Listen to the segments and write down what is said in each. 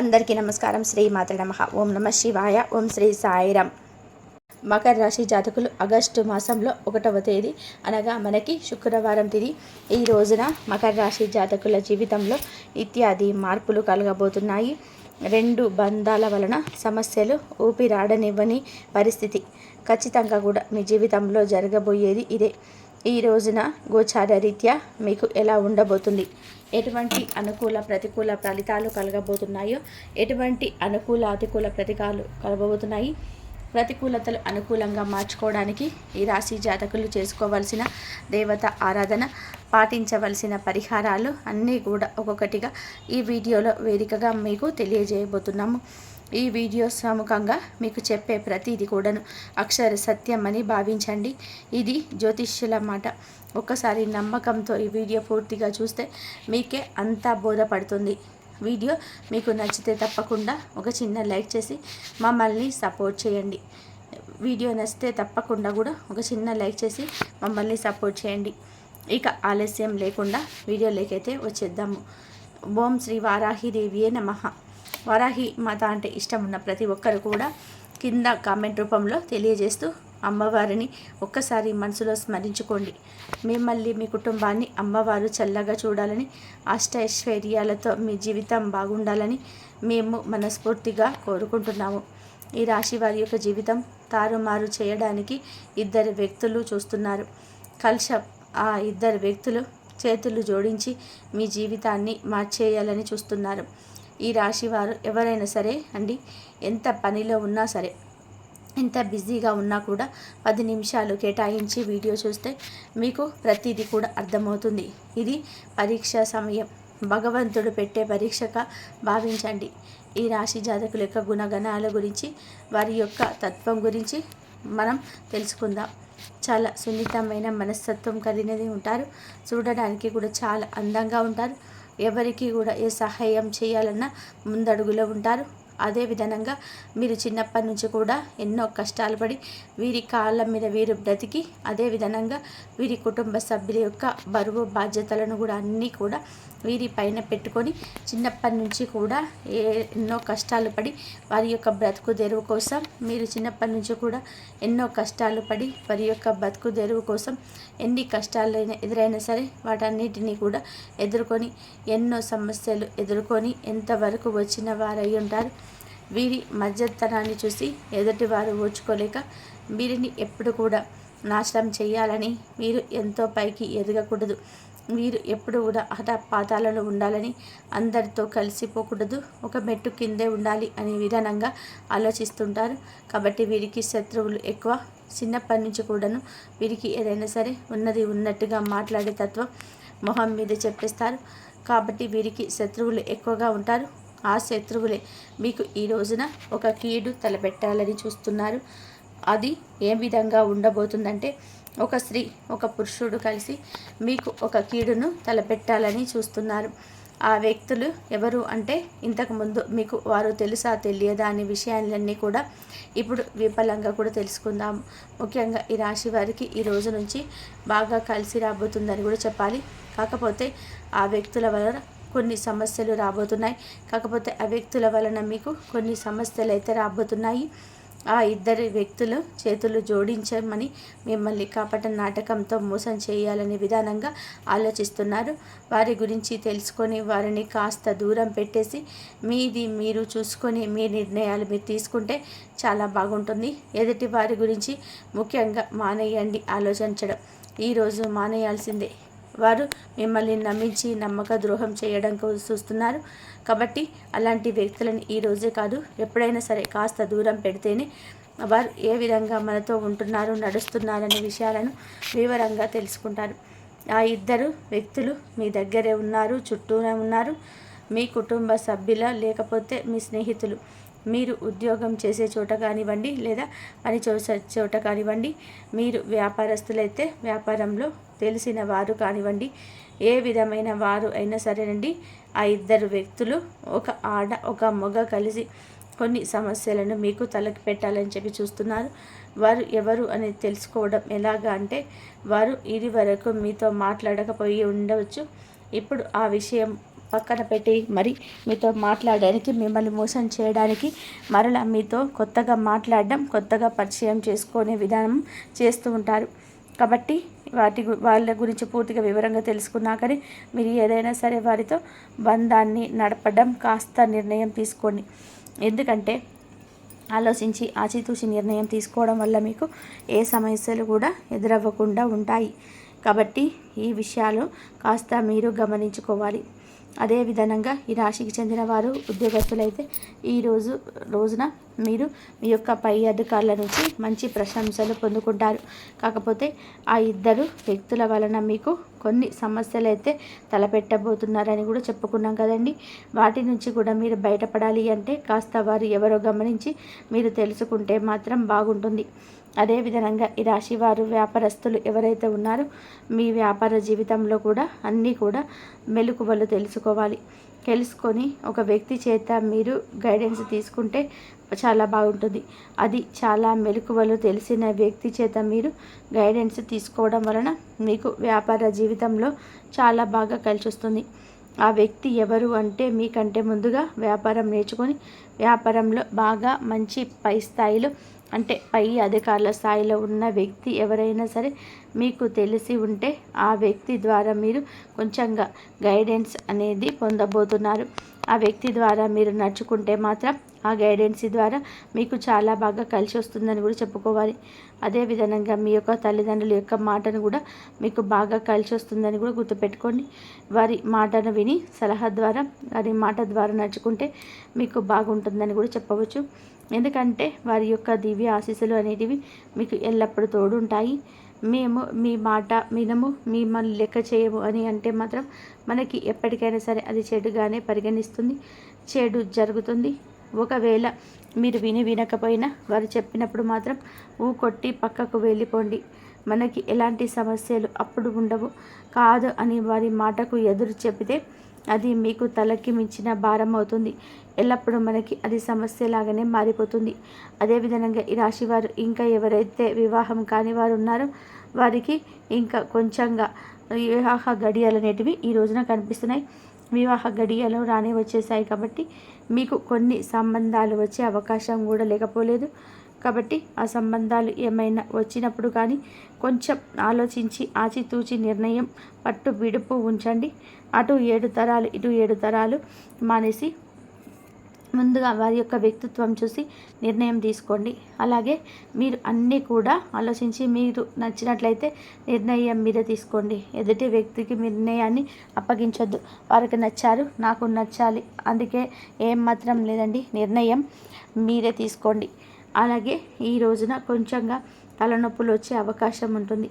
అందరికీ నమస్కారం. శ్రీ మాత నమ. ఓం నమ శివాయ. ఓం శ్రీ సాయిరామ్ మకర రాశి జాతకులు ఆగస్టు మాసంలో ఒకటవ తేదీ అనగా మనకి శుక్రవారం తిది. ఈ రోజున మకర రాశి జాతకుల జీవితంలో ఇత్యాది మార్పులు కలగబోతున్నాయి. రెండు బంధాల వలన సమస్యలు ఊపిరాడనివ్వని పరిస్థితి ఖచ్చితంగా కూడా మీ జీవితంలో జరగబోయేది ఇదే. ఈ రోజున గోచార రీత్యా మీకు ఎలా ఉండబోతుంది? ఎటువంటి అనుకూల ప్రతికూల ఫలితాలు కలగబోతున్నాయో ఎటువంటి అనుకూల అతికూల ప్రతికాలు కలగబోతున్నాయి ప్రతికూలతలు అనుకూలంగా మార్చుకోవడానికి ఈ రాశి జాతకులు చేసుకోవాల్సిన దేవత ఆరాధన పాటించవలసిన పరిహారాలు అన్నీ కూడా ఒక్కొక్కటిగా ఈ వీడియోలో వేదికగా మీకు తెలియజేయబోతున్నాము. ఈ వీడియో సముఖంగా మీకు చెప్పే ప్రతిది కూడాను అక్షర సత్యం అని భావించండి. ఇది జ్యోతిష్యుల మాట. ఒక్కసారి నమ్మకంతో ఈ వీడియో పూర్తిగా చూస్తే మీకే అంతా బోధపడుతుంది. వీడియో మీకు నచ్చితే తప్పకుండా ఒక చిన్న లైక్ చేసి మమ్మల్ని సపోర్ట్ చేయండి. వీడియో నచ్చితే తప్పకుండా కూడా ఒక చిన్న లైక్ చేసి మమ్మల్ని సపోర్ట్ చేయండి. ఇక ఆలస్యం లేకుండా వీడియో లేకైతే వచ్చేద్దాము. ఓం శ్రీ వారాహిదేవియే నమః. వరాహి మాత అంటే ఇష్టం ఉన్న ప్రతి ఒక్కరు కూడా కింద కామెంట్ రూపంలో తెలియజేస్తూ అమ్మవారిని ఒక్కసారి మనసులో స్మరించుకోండి. మిమ్మల్ని మీ కుటుంబాన్ని అమ్మవారు చల్లగా చూడాలని అష్టైశ్వర్యాలతో మీ జీవితం బాగుండాలని మేము మనస్ఫూర్తిగా కోరుకుంటున్నాము. ఈ రాశి వారి యొక్క జీవితం తారుమారు చేయడానికి ఇద్దరు వ్యక్తులు చూస్తున్నారు. కలుష ఆ ఇద్దరు వ్యక్తులు చేతులు జోడించి మీ జీవితాన్ని మార్చేయాలని చూస్తున్నారు. ఈ రాశి వారు ఎవరైనా సరే అండి ఎంత పనిలో ఉన్నా సరే ఎంత బిజీగా ఉన్నా కూడా పది నిమిషాలు కేటాయించి వీడియో చూస్తే మీకు ప్రతిదీ కూడా అర్థమవుతుంది. ఇది పరీక్ష సమయం. భగవంతుడు పెట్టే పరీక్షగా భావించండి. ఈ రాశి జాతకుల యొక్క గుణగణాల గురించి వారి యొక్క తత్వం గురించి మనం తెలుసుకుందాం. చాలా సున్నితమైన మనస్తత్వం కలిగినది ఉంటారు. చూడడానికి కూడా చాలా అందంగా ఉంటారు. ఎవరికి కూడా ఏ సహాయం చేయాలన్నా ముందడుగులో ఉంటారు. అదేవిధంగా మీరు చిన్నప్పటి నుంచి కూడా ఎన్నో కష్టాలు పడి వీరి కాళ్ళ మీద వీరు బ్రతికి అదేవిధంగా వీరి కుటుంబ సభ్యుల యొక్క బరువు బాధ్యతలను కూడా అన్నీ కూడా వీరి పైన పెట్టుకొని చిన్నప్పటి నుంచి కూడా ఏ ఎన్నో కష్టాలు పడి వారి యొక్క బ్రతుకు తెరువు కోసం మీరు చిన్నప్పటి నుంచి కూడా ఎన్నో కష్టాలు పడి వారి యొక్క బ్రతుకు తెరువు కోసం ఎన్ని కష్టాలైనా ఎదురైనా సరే వాటన్నిటినీ కూడా ఎదుర్కొని ఎన్నో సమస్యలు ఎదుర్కొని ఎంతవరకు వచ్చిన వారై ఉంటారు. వీరి మధ్యతనాన్ని చూసి ఎదుటివారు ఓచుకోలేక వీరిని ఎప్పుడు కూడా నాశనం చేయాలని వీరు ఎంతో పైకి ఎదగకూడదు. వీరు ఎప్పుడు కూడా పాతాలలో ఉండాలని అందరితో కలిసిపోకూడదు ఒక మెట్టు కిందే ఉండాలి అనే విధానంగా ఆలోచిస్తుంటారు. కాబట్టి వీరికి శత్రువులు ఎక్కువ. చిన్నప్పటి నుంచి కూడాను వీరికి ఏదైనా సరే ఉన్నది ఉన్నట్టుగా మాట్లాడే తత్వం మొహం మీద చెప్పేస్తారు. కాబట్టి వీరికి శత్రువులు ఎక్కువగా ఉంటారు. ఆ శత్రువులే. మీకు ఈ రోజున ఒక కీడు తలపెట్టాలని చూస్తున్నారు. అది ఏ విధంగా ఉండబోతుందంటే ఒక స్త్రీ ఒక పురుషుడు కలిసి మీకు ఒక కీడును తలపెట్టాలని చూస్తున్నారు. ఆ వ్యక్తులు ఎవరు అంటే ఇంతకుముందు మీకు వారు తెలుసా తెలియదా అనే విషయాలన్నీ కూడా ఇప్పుడు విఫలంగా కూడా తెలుసుకుందాం. ముఖ్యంగా ఈ రాశి వారికి ఈ రోజు నుంచి బాగా కలిసి రాబోతుందని కూడా చెప్పాలి. కాకపోతే ఆ వ్యక్తుల వలన కొన్ని సమస్యలు రాబోతున్నాయి. కాకపోతే ఆ వ్యక్తుల వలన మీకు కొన్ని సమస్యలు అయితే రాబోతున్నాయి. ఆ ఇద్దరు వ్యక్తులు చేతులు జోడించమని మిమ్మల్ని కాపట నాటకంతో మోసం చేయాలనే విధానంగా ఆలోచిస్తున్నారు. వారి గురించి తెలుసుకొని వారిని కాస్త దూరం పెట్టేసి మీది మీరు చూసుకొని మీ నిర్ణయాలు మీరు తీసుకుంటే చాలా బాగుంటుంది. ఎదుటి వారి గురించి ముఖ్యంగా మానేయండి ఆలోచించడం. ఈరోజు మానేయాల్సిందే. వారు మిమ్మల్ని నమ్మించి నమ్మక ద్రోహం చేయడం చూస్తున్నారు. కాబట్టి అలాంటి వ్యక్తులను ఈ రోజే కాదు ఎప్పుడైనా సరే కాస్త దూరం పెడితేనే వారు ఏ విధంగా మనతో ఉంటున్నారు నడుస్తున్నారనే విషయాలను వివరంగా తెలుసుకుంటారు. ఆ ఇద్దరు వ్యక్తులు మీ దగ్గరే ఉన్నారు చుట్టూనే ఉన్నారు. మీ కుటుంబ సభ్యుల లేకపోతే మీ స్నేహితులు. మీరు ఉద్యోగం చేసే చోట కానివ్వండి లేదా పని చేసే చోట కానివ్వండి మీరు వ్యాపారస్తులైతే వ్యాపారంలో తెలిసిన వారు కానివ్వండి ఏ విధమైన వారు అయినా సరేనండి. ఆ ఇద్దరు వ్యక్తులు ఒక ఆడ ఒక మొగ కలిసి కొన్ని సమస్యలను మీకు తలకి పెట్టాలని చెప్పి చూస్తున్నారు. వారు ఎవరు అనేది తెలుసుకోవడం ఎలాగా అంటే వారు ఇది వరకు మీతో మాట్లాడకపోయి ఉండవచ్చు. ఇప్పుడు ఆ విషయం పక్కన పెట్టి మరి మీతో మాట్లాడడానికి మిమ్మల్ని మోసం చేయడానికి మరలా మీతో కొత్తగా మాట్లాడడం కొత్తగా పరిచయం చేసుకునే విధానం చేస్తూ ఉంటారు. కాబట్టి వాటి వాళ్ళ గురించి పూర్తిగా వివరంగా తెలుసుకున్నాకనే మీరు ఏదైనా సరే వారితో బంధాన్ని నడపడం కాస్త నిర్ణయం తీసుకోండి. ఎందుకంటే ఆలోచించి ఆచితూచి నిర్ణయం తీసుకోవడం వల్ల మీకు ఏ సమస్యలు కూడా ఎదురవ్వకుండా ఉంటాయి. కాబట్టి ఈ విషయాలు కాస్త మీరు గమనించుకోవాలి. అదే విధంగా ఈ రాశికి చెందిన వారు ఉద్యోగస్తులైతే ఈరోజు రోజున మీరు మీ యొక్క పై అధికారుల నుంచి మంచి ప్రశంసలు పొందుకుంటారు. కాకపోతే ఆ ఇద్దరు వ్యక్తుల వలన మీకు కొన్ని సమస్యలు అయితే తలపెట్టబోతున్నారని కూడా చెప్పుకున్నాం కదండి. వాటి నుంచి కూడా మీరు బయటపడాలి అంటే కాస్త వారు ఎవరో గమనించి మీరు తెలుసుకుంటే మాత్రం బాగుంటుంది. అదేవిధంగా ఈ రాశి వారు వ్యాపారస్తులు ఎవరైతే ఉన్నారో మీ వ్యాపార జీవితంలో కూడా అన్నీ కూడా మెలకువలు తెలుసుకోవాలి. తెలుసుకొని ఒక వ్యక్తి చేత మీరు గైడెన్స్ తీసుకుంటే చాలా బాగుంటుంది. అది చాలా మెలకువలు తెలిసిన వ్యక్తి చేత మీరు గైడెన్స్ తీసుకోవడం వలన మీకు వ్యాపార జీవితంలో చాలా బాగా కలిసి వస్తుంది ఆ వ్యక్తి ఎవరు అంటే మీకంటే ముందుగా వ్యాపారం నేర్చుకొని వ్యాపారంలో బాగా మంచి పై స్థాయిలో అంటే పై అధికారుల స్థాయిలో ఉన్న వ్యక్తి ఎవరైనా సరే మీకు తెలిసి ఉంటే ఆ వ్యక్తి ద్వారా మీరు కొంచెంగా గైడెన్స్ అనేది పొందబోతున్నారు. ఆ వ్యక్తి ద్వారా మీరు నడుచుకుంటే మాత్రం ఆ గైడెన్స్ ద్వారా మీకు చాలా బాగా కలిసి వస్తుందని కూడా చెప్పుకోవాలి. అదే విధంగా మీ యొక్క తల్లిదండ్రుల యొక్క మాటను కూడా మీకు బాగా కలిసి వస్తుందని కూడా గుర్తుపెట్టుకోండి. వారి మాటను విని సలహా ద్వారా వారి మాట ద్వారా నడుచుకుంటే మీకు బాగుంటుందని కూడా చెప్పవచ్చు. ఎందుకంటే వారి యొక్క దివ్య ఆశీస్సులు అనేటివి మీకు ఎల్లప్పుడూ తోడుంటాయి. మేము మీ మాట వినము మిమ్మల్ని లెక్క చేయము అని అంటే మాత్రం మనకి ఎప్పటికైనా సరే అది చెడుగానే పరిగణిస్తుంది. చెడు జరుగుతుంది. ఒకవేళ మీరు విని వినకపోయినా వారు చెప్పినప్పుడు మాత్రం ఊ కొట్టి పక్కకు వెళ్ళిపోండి. మనకి ఎలాంటి సమస్యలు అప్పుడు ఉండవు. కాదు అని వారి మాటకు ఎదురు చెబితే అది మీకు తలకి మించిన భారం అవుతుంది. ఎల్లప్పుడూ మనకి అది సమస్యలాగానే మారిపోతుంది. అదేవిధంగా ఈ రాశివారు ఇంకా ఎవరైతే వివాహం కాని వారు ఉన్నారో వారికి ఇంకా కొంచెంగా వివాహ గడియలు అనేటివి ఈ రోజున కనిపిస్తున్నాయి. వివాహ గడియలు రాని వచ్చేసాయి కాబట్టి మీకు కొన్ని సంబంధాలు వచ్చే అవకాశం కూడా లేకపోలేదు. కాబట్టి ఆ సంబంధాలు ఏమైనా వచ్చినప్పుడు కానీ కొంచెం ఆలోచించి ఆచితూచి నిర్ణయం పట్టు విడుపు ఉంచండి. అటు ఏడు తరాలు ఇటు ఏడు తరాలు మానేసి ముందుగా వారి యొక్క వ్యక్తిత్వం చూసి నిర్ణయం తీసుకోండి. అలాగే మీరు అన్నీ కూడా ఆలోచించి మీరు నచ్చినట్లయితే నిర్ణయం మీరే తీసుకోండి. ఎదుటి వ్యక్తికి నిర్ణయాన్ని అప్పగించొద్దు. వారికి నచ్చారు నాకు నచ్చాలి అందుకే ఏం మాత్రం లేదండి నిర్ణయం మీరే తీసుకోండి. అలాగే ఈ రోజున కొంచెంగా తలనొప్పులు వచ్చే అవకాశం ఉంటుంది.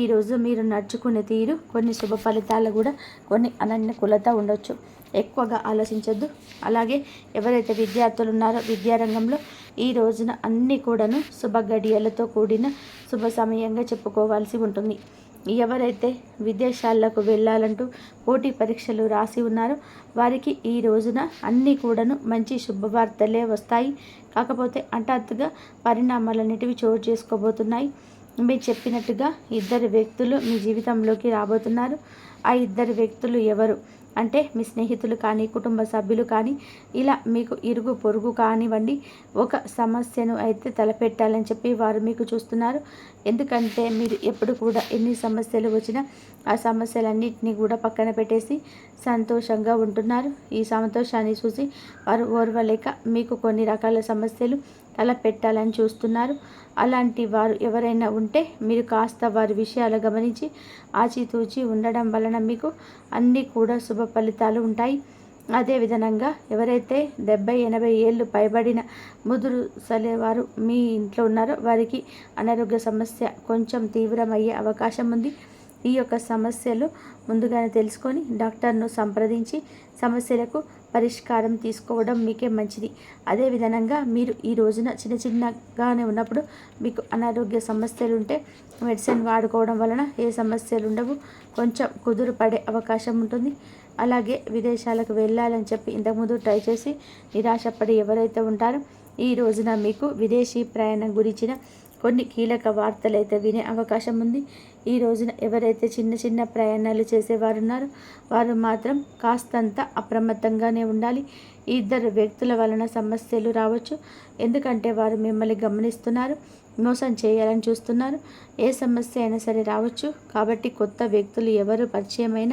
ఈరోజు మీరు నడుచుకునే తీరు కొన్ని శుభ ఫలితాలు కూడా కొన్ని అనన్యకులత ఉండొచ్చు. ఎక్కువగా ఆలోచించొద్దు. అలాగే ఎవరైతే విద్యార్థులు ఉన్నారో విద్యారంగంలో ఈ రోజున అన్ని కూడాను శుభ గడియలతో కూడిన శుభ సమయంగా చెప్పుకోవాల్సి ఉంటుంది. ఎవరైతే విదేశాలకు వెళ్ళాలంటూ పోటీ పరీక్షలు రాసి ఉన్నారో వారికి ఈ రోజున అన్నీ కూడాను మంచి శుభవార్తలే వస్తాయి. కాకపోతే హఠాత్తుగా పరిణామాలన్నిటివి చోటు చేసుకోబోతున్నాయి. మీరు చెప్పినట్టుగా ఇద్దరు వ్యక్తులు మీ జీవితంలోకి రాబోతున్నారు. ఆ ఇద్దరు వ్యక్తులు ఎవరు? అంటే మీ స్నేహితులు కానీ కుటుంబ సభ్యులు కానీ ఇలా మీకు ఇరుగు పొరుగు కానివ్వండి ఒక సమస్యను అయితే తలపెట్టాలని చెప్పి వారు మీకు చూస్తున్నారు. ఎందుకంటే మీరు ఎప్పుడు కూడా ఎన్ని సమస్యలు వచ్చినా ఆ సమస్యలన్నింటినీ కూడా పక్కన పెట్టేసి సంతోషంగా ఉంటున్నారు. ఈ సంతోషాన్ని చూసి వారు ఓర్వలేక మీకు కొన్ని రకాల సమస్యలు తల పెట్టాలని చూస్తున్నారు. అలాంటి వారు ఎవరైనా ఉంటే మీరు కాస్త వారి విషయాలు గమనించి ఆచితూచి ఉండడం వలన మీకు అన్నీ కూడా శుభ ఫలితాలు ఉంటాయి. అదే విధంగా ఎవరైతే డెబ్బై ఎనభై ఏళ్ళు పైబడిన ముదురు సలేవారు మీ ఇంట్లో ఉన్నారో వారికి అనారోగ్య సమస్య కొంచెం తీవ్రమయ్యే అవకాశం ఉంది. ఈ యొక్క సమస్యలు ముందుగానే తెలుసుకొని డాక్టర్ను సంప్రదించి సమస్యలకు పరిష్కారం తీసుకోవడం మీకే మంచిది. అదే విధంగా మీరు ఈ రోజున చిన్న చిన్నగానే ఉన్నప్పుడు మీకు అనారోగ్య సమస్యలు ఉంటే మెడిసిన్ వాడుకోవడం వలన ఏ సమస్యలు ఉండవు కొంచెం కుదురు పడే అవకాశం ఉంటుంది. అలాగే విదేశాలకు వెళ్ళాలని చెప్పి ఇంతకుముందు ట్రై చేసి నిరాశపడి ఎవరైతే ఉంటారో ఈ రోజున మీకు విదేశీ ప్రయాణం గురించిన కొన్ని కీలక వార్తలు అయితే వినే అవకాశం ఉంది. ఈ రోజున ఎవరైతే చిన్న చిన్న ప్రయాణాలు చేసేవారు ఉన్నారో వారు మాత్రం కాస్తంత అప్రమత్తంగానే ఉండాలి. ఇద్దరు వ్యక్తుల వలన సమస్యలు రావచ్చు. ఎందుకంటే వారు మిమ్మల్ని గమనిస్తున్నారు మోసం చేయాలని చూస్తున్నారు. ఏ సమస్య అయినా సరే రావచ్చు. కాబట్టి కొత్త వ్యక్తులు ఎవరు పరిచయమైన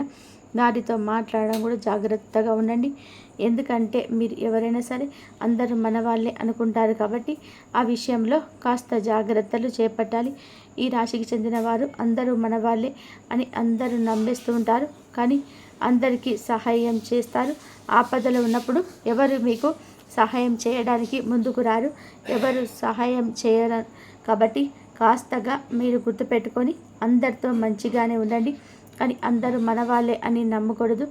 వారితో మాట్లాడడం కూడా జాగ్రత్తగా ఉండండి. ఎందుకంటే మీరు ఎవరైనా సరే అందరూ మన వాళ్ళే అనుకుంటారు కాబట్టి ఆ విషయంలో కాస్త జాగ్రత్తలు చేపట్టాలి. ఈ రాశికి చెందిన వారు అందరూ మన వాళ్ళే అని అందరూ నమ్మేస్తూ ఉంటారు. కానీ అందరికీ సహాయం చేస్తారు. ఆపదలు ఉన్నప్పుడు ఎవరు మీకు సహాయం చేయడానికి ముందుకు రారు. ఎవరు సహాయం చేయరు కాబట్టి కాస్తగా మీరు గుర్తుపెట్టుకొని అందరితో మంచిగానే ఉండండి. కానీ అందరూ మన వాళ్ళే అని నమ్మకూడదు.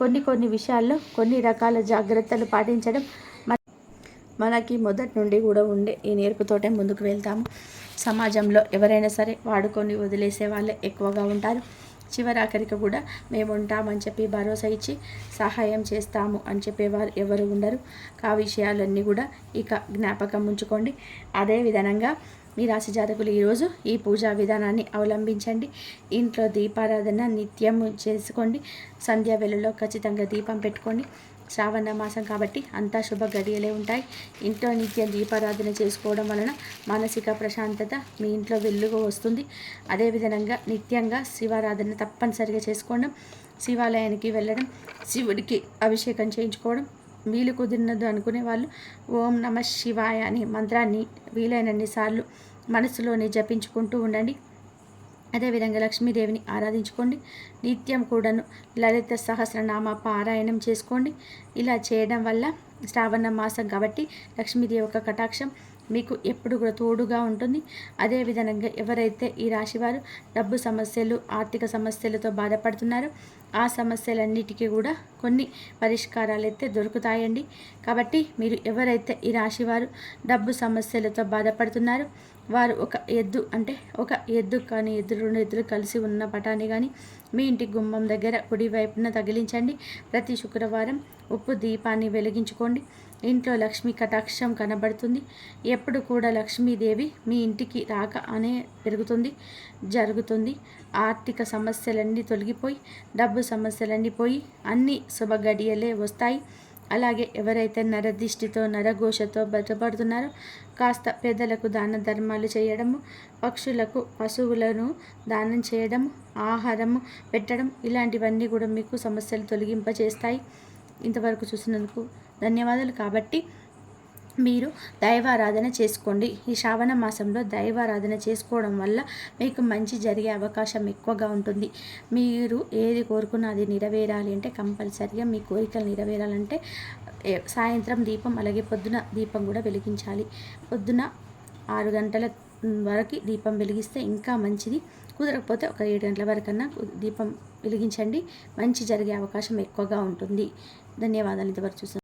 కొన్ని కొన్ని విషయాల్లో కొన్ని రకాల జాగ్రత్తలు పాటించడం మనకి మొదటి నుండి కూడా ఉండే ఈ నేర్పుతోటే ముందుకు వెళ్తాము. సమాజంలో ఎవరైనా సరే వాడుకొని వదిలేసే వాళ్ళే ఎక్కువగా ఉంటారు. చివరాఖరికి కూడా మేము ఉంటామని చెప్పి భరోసా ఇచ్చి సహాయం చేస్తాము అని చెప్పేవారు ఎవరు ఉండరు. ఆ విషయాలన్నీ కూడా ఇక జ్ఞాపకం ఉంచుకోండి. అదే విధంగా మీ రాశి జాతకులు ఈరోజు ఈ పూజా విధానాన్ని అవలంబించండి. ఇంట్లో దీపారాధన నిత్యం చేసుకోండి. సంధ్యా వేళలో ఖచ్చితంగా దీపం పెట్టుకోండి. శ్రావణ మాసం కాబట్టి అంతా శుభ గడియలే ఉంటాయి. ఇంట్లో నిత్యం దీపారాధన చేసుకోవడం వలన మానసిక ప్రశాంతత మీ ఇంట్లో వెలుగు వస్తుంది. అదేవిధంగా నిత్యంగా శివారాధన తప్పనిసరిగా చేసుకోవడం శివాలయానికి వెళ్ళడం శివుడికి అభిషేకం చేయించుకోవడం వీలు కుదిరినది అనుకునే వాళ్ళు ఓం నమ శివాయ అనే మంత్రాన్ని వీలైనన్ని సార్లు మనసులోనే జపించుకుంటూ ఉండండి. అదేవిధంగా లక్ష్మీదేవిని ఆరాధించుకోండి. నిత్యం కూడాను లలిత సహస్రనామ పారాయణం చేసుకోండి. ఇలా చేయడం వల్ల శ్రావణ మాసం కాబట్టి లక్ష్మీదేవి యొక్క కటాక్షం మీకు ఎప్పుడు కూడా తోడుగా ఉంటుంది. అదేవిధంగా ఎవరైతే ఈ రాశివారు డబ్బు సమస్యలు ఆర్థిక సమస్యలతో బాధపడుతున్నారో ఆ సమస్యలన్నిటికీ కూడా కొన్ని పరిష్కారాలు అయితే దొరుకుతాయండి. కాబట్టి మీరు ఎవరైతే ఈ రాశివారు డబ్బు సమస్యలతో బాధపడుతున్నారో వారు ఒక ఎద్దు అంటే ఒక ఎద్దు కానీ ఎద్దు రెండు ఎద్దులు కలిసి ఉన్న పటాన్ని కానీ మీ ఇంటి గుమ్మం దగ్గర కుడి వైపున తగిలించండి. ప్రతి శుక్రవారం ఉప్పు దీపాన్ని వెలిగించుకోండి. ఇంట్లో లక్ష్మి కటాక్షం కనబడుతుంది. ఎప్పుడు కూడా లక్ష్మీదేవి మీ ఇంటికి రాక అనే పెరుగుతుంది జరుగుతుంది. ఆర్థిక సమస్యలన్నీ తొలగిపోయి డబ్బు సమస్యలన్నీ పోయి అన్ని శుభగడియలే వస్తాయి. అలాగే ఎవరైతే నరదిష్టితో నరఘోషతో బతపడుతున్నారో కాస్త పేదలకు దాన ధర్మాలు చేయడము పక్షులకు పశువులను దానం చేయడం ఆహారము పెట్టడం ఇలాంటివన్నీ కూడా మీకు సమస్యలు తొలగింపచేస్తాయి. ఇంతవరకు చూసినందుకు ధన్యవాదాలు. కాబట్టి మీరు దైవారాధన చేసుకోండి. ఈ శ్రావణ మాసంలో దైవారాధన చేసుకోవడం వల్ల మీకు మంచి జరిగే అవకాశం ఎక్కువగా ఉంటుంది. మీరు ఏది కోరుకున్నా అది నెరవేరాలి అంటే కంపల్సరిగా మీ కోరికలు నెరవేరాలంటే సాయంత్రం దీపం అలాగే పొద్దున దీపం కూడా వెలిగించాలి. పొద్దున ఆరు గంటల వరకు దీపం వెలిగిస్తే ఇంకా మంచిది. కుదరకపోతే ఒక ఏడు గంటల వరకన్నా దీపం వెలిగించండి. మంచి జరిగే అవకాశం ఎక్కువగా ఉంటుంది. ధన్యవాదాలు. ఇంతవరకు చూసాను